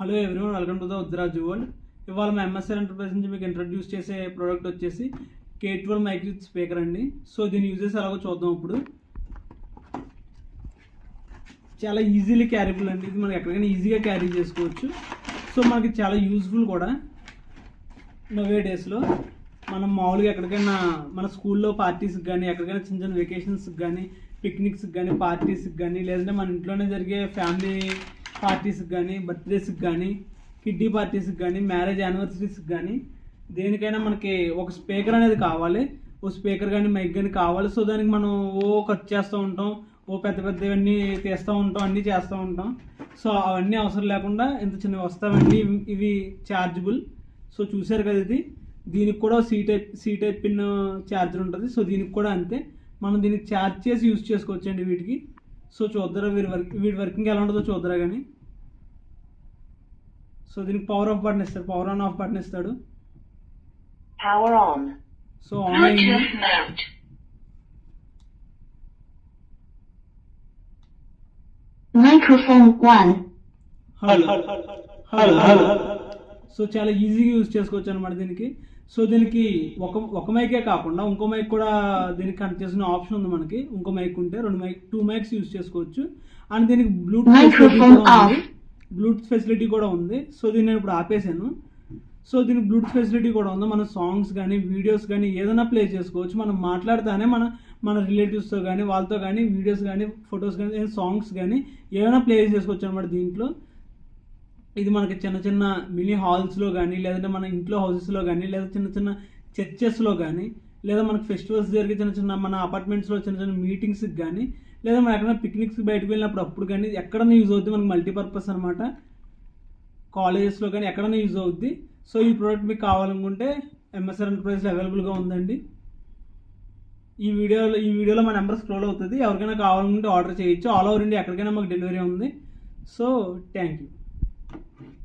Hello everyone welcome to the ఉద్రాజ్ world. ఇవాళ మా MSR enterprise నుంచి మీకు ఇంట్రడ్యూస్ చేసే ప్రోడక్ట్ వచ్చేసి కే ట్వెల్వ్ మైక్రిక్ స్పీకర్ అండి. సో దీని యూజెస్ ఎలాగో చూద్దాం ఇప్పుడు. చాలా ఈజీలీ క్యారీబుల్ అండి. ఇది మనకి ఎక్కడికైనా ఈజీగా క్యారీ చేసుకోవచ్చు. సో మనకి చాలా యూజ్ఫుల్ కూడా. నవే డేస్లో మనం మామూలుగా ఎక్కడికైనా మన స్కూల్లో పార్టీస్కి కానీ ఎక్కడికైనా చిన్న చిన్న వెకేషన్స్కి కానీ పిక్నిక్స్కి కానీ పార్టీస్కి కానీ లేదంటే మన ఇంట్లోనే జరిగే ఫ్యామిలీ పార్టీస్కి కానీ బర్త్డేస్కి కానీ కిడ్డీ పార్టీస్కి కానీ మ్యారేజ్ యానివర్సరీస్కి కానీ దేనికైనా మనకి ఒక స్పీకర్ అనేది కావాలి. ఓ స్పీకర్ కానీ మైక్ కానీ కావాలి. సో దానికి మనం ఓ ఖర్చు చేస్తూ ఉంటాం ఓ పెద్ద పెద్దవన్నీ తీస్తూ ఉంటాం అన్నీ చేస్తూ ఉంటాం. సో అవన్నీ అవసరం లేకుండా ఇంత చిన్నవి వస్తావండి ఇవి- ఛార్జబుల్. సో చూశారు కదా ఇది. దీనికి కూడా C type C type pin charger ఉంటుంది. సో దీనికి కూడా అంతే. మనం దీనికి ఛార్జ్ చేసి యూజ్ చేసుకోవచ్చండి వీటికి. సో చూద్దరా వీడి వర్క్ వీడి వర్కింగ్ ఎలా ఉంటుందో చూద్దరా కానీ సో దీనికి పవర్ ఆఫ్ బటన్ ఇస్తాడు పవర్ ఆన్ ఆఫ్ బటన్ ఇస్తాడు. Power on. సో ఆన్ అయింది. Bluetooth mode. Microphone 1. Hello hello hello so చాలా ఈజీగా యూజ్ చేసుకోవచ్చు అనమాట దీనికి. సో దీనికి ఒక ఒక మైకే కాకుండా ఇంకో మైక్ కూడా దీనికి కనెక్ట్ చేసిన ఆప్షన్ ఉంది మనకి. ఇంకో మైక్ ఉంటే రెండు మైక్ టూ మైక్స్ యూజ్ చేసుకోవచ్చు. అండ్ దీనికి బ్లూటూత్. బ్లూటూత్ ఫెసిలిటీ కూడా ఉంది. సో దీన్ని నేను ఇప్పుడు ఆపేసాను. సో దీనికి బ్లూటూత్ ఫెసిలిటీ కూడా ఉంది. మన సాంగ్స్ కానీ వీడియోస్ కానీ ఏదైనా ప్లే చేసుకోవచ్చు. మనం మాట్లాడితేనే మన మన రిలేటివ్స్తో కానీ వాళ్ళతో కానీ వీడియోస్ కానీ ఫొటోస్ కానీ సాంగ్స్ కానీ ఏమైనా ప్లే చేసుకోవచ్చు అనమాట దీంట్లో. ఇది మనకి చిన్న చిన్న మినీ హాల్స్లో కానీ లేదంటే మన ఇంట్లో హౌసెస్లో కానీ లేదా చిన్న చిన్న చర్చెస్లో కానీ లేదా మనకి ఫెస్టివల్స్ జరిగే చిన్న చిన్న మన అపార్ట్మెంట్స్లో చిన్న చిన్న మీటింగ్స్కి కానీ లేదా మనం ఎక్కడైనా పిక్నిక్స్కి బయటకు వెళ్ళినప్పుడు అప్పుడు కానీ ఎక్కడైనా యూజ్ అవుద్ది మనకి మల్టీపర్పస్ అనమాట కాలేజెస్లో కానీ ఎక్కడైనా యూజ్ అవుద్ది. సో ఈ ప్రోడక్ట్ మీకు కావాలనుకుంటే ఎంఎస్ఆర్ ఎంటర్ప్రైజ్లో అవైలబుల్గా ఉందండి. ఈ వీడియోలో ఈ వీడియోలో మా నెంబర్ స్క్రోల్ అవుతుంది. ఎవరికైనా కావాలనుకుంటే ఆర్డర్ చేయొచ్చు. ఆల్ ఓవర్ ఇండియా ఎక్కడికైనా మాకు డెలివరీ ఉంది. So thank you Thank you.